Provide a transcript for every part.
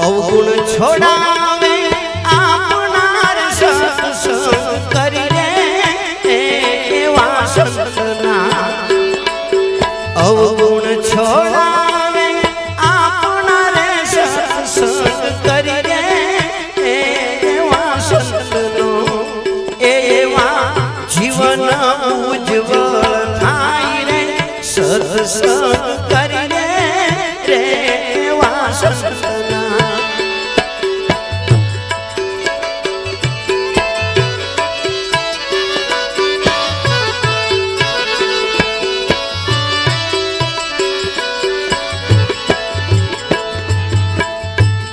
અવગુણ છોડાવે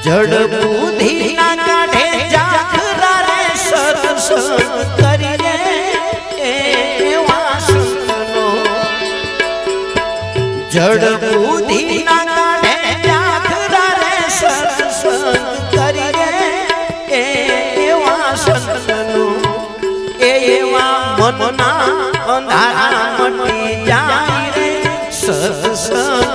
જડ બુદ્ધિ ના કાઢે જાખરા રે સત્સંગ કરીને એવા સંતનો જડ બુદ્ધિ ના કાઢે જાખરા રે સત્સંગ કરીને એવા સંતનો એવા મનના અંધારા મટી જાય રે સત્સંગ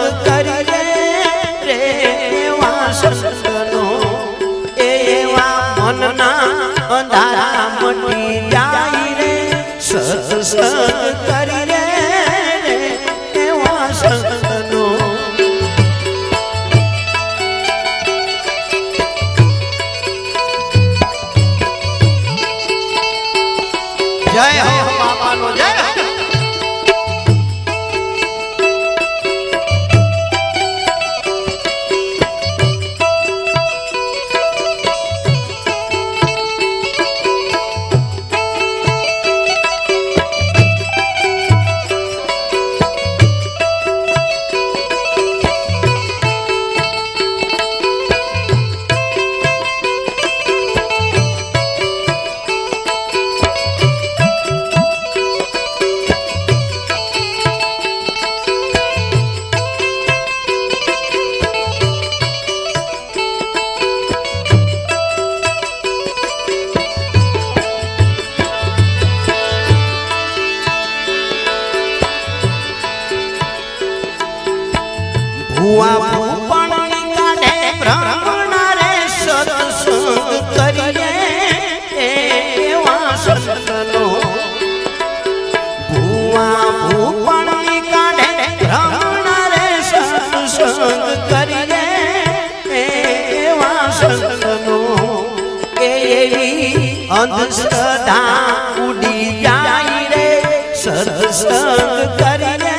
અંધશ્રદ્ધા ઉડી જાય રે સત્સંગ કરીને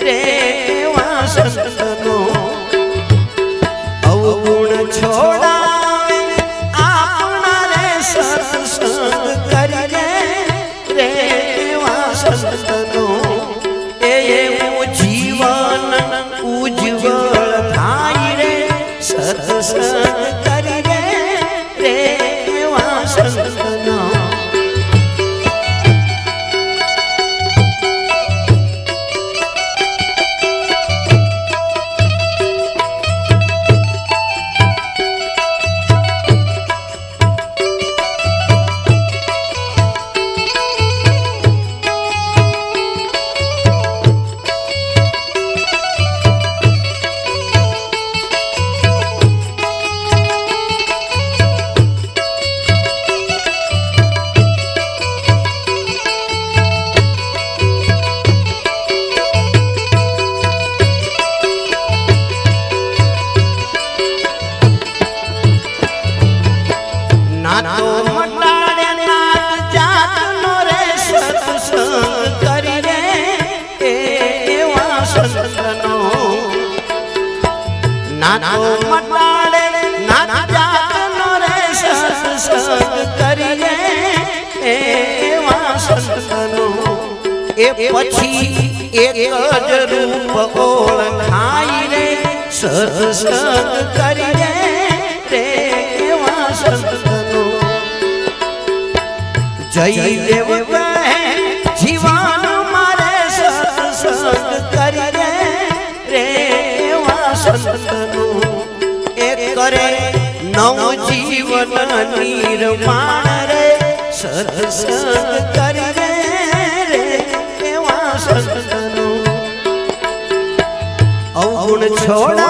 રે એવા સંતનો અવગુણ મટાડે સત્સંગ કરીને એવા સંતનો એ પછી એક જ રૂપ ઓળખાય રે, સત્સંગ કરીને રે એવા સંતનો જય દેવ જીવન મારે સત્સંગ કરીને નવ જીવન નિર્માણ રે સત્સંગ કરી રે એવા સંતનો. અવગુણ છોડાવે